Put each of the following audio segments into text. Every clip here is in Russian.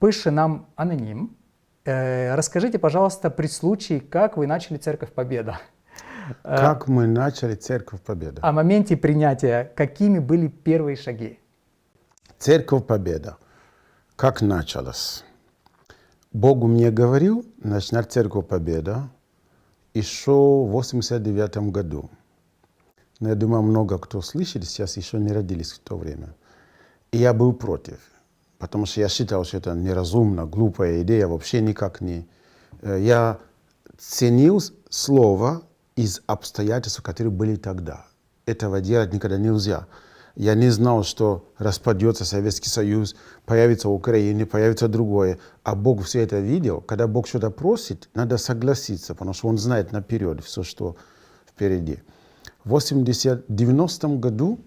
Пише нам аноним. Э, Расскажите, пожалуйста, при случае, как вы начали Церковь Победа? Э, Как мы начали Церковь Победа? О моменте принятия, какими были первые шаги? Церковь Победа. Как началось? Бог мне говорил начинать Церковь Победа еще в 89 году. Но я думаю, много кто слышит, сейчас еще не родились в то время. И я был против, потому что я считал, что это неразумно, глупая идея, вообще никак не... Э, Я ценил слово из обстоятельств, которые были тогда. Этого делать никогда нельзя. Я не знал, что распадется Советский Союз, появится Украина, появится другое. А Бог все это видел. Когда Бог что-то просит, надо согласиться, потому что Он знает наперед все, что впереди. В 80, 90 году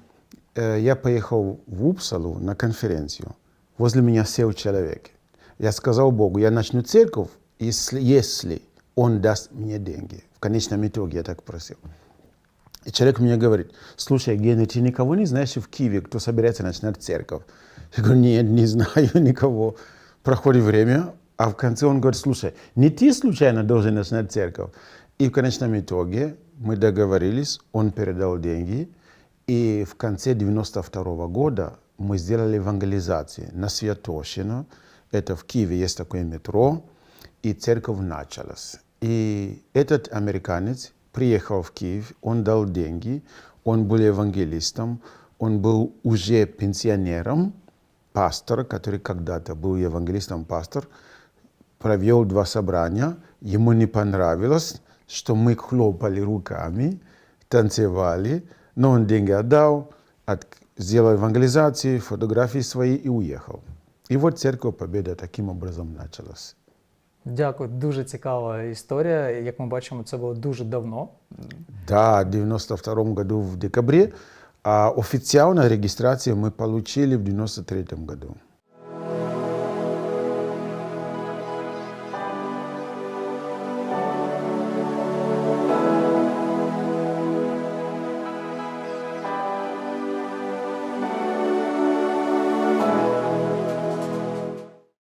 э, я поехал в Упсалу на конференцию. Возле меня сел человек. Я сказал Богу, я начну церковь, если, если Он даст мне деньги. В конечном итоге я так просил. И человек мне говорит, слушай, Генри, ты никого не знаешь в Киеве, кто собирается начинать церковь? Я говорю, нет, не знаю никого. Проходит время, а в конце он говорит, слушай, не ты случайно должен начинать церковь? И в конечном итоге мы договорились, он передал деньги, и в конце 92 года мы сделали евангелизацию на Святошино. Это в Киеве есть такое метро, и церковь началась. И этот американец приехал в Киев, он дал деньги, он был евангелистом, он был уже пенсионером, пастор, который когда-то был евангелистом, пастор, провел два собрания, ему не понравилось, что мы хлопали руками, танцевали, но он деньги отдал, от, сделал евангелизацию, фотографии свои и уехал. И вот Церковь Победа таким образом началась. Дякую, дуже цікава історія. Як ми бачимо, це було дуже давно. Да, в 92 году в декабре, а официально регистрацию мы получили в 93 году.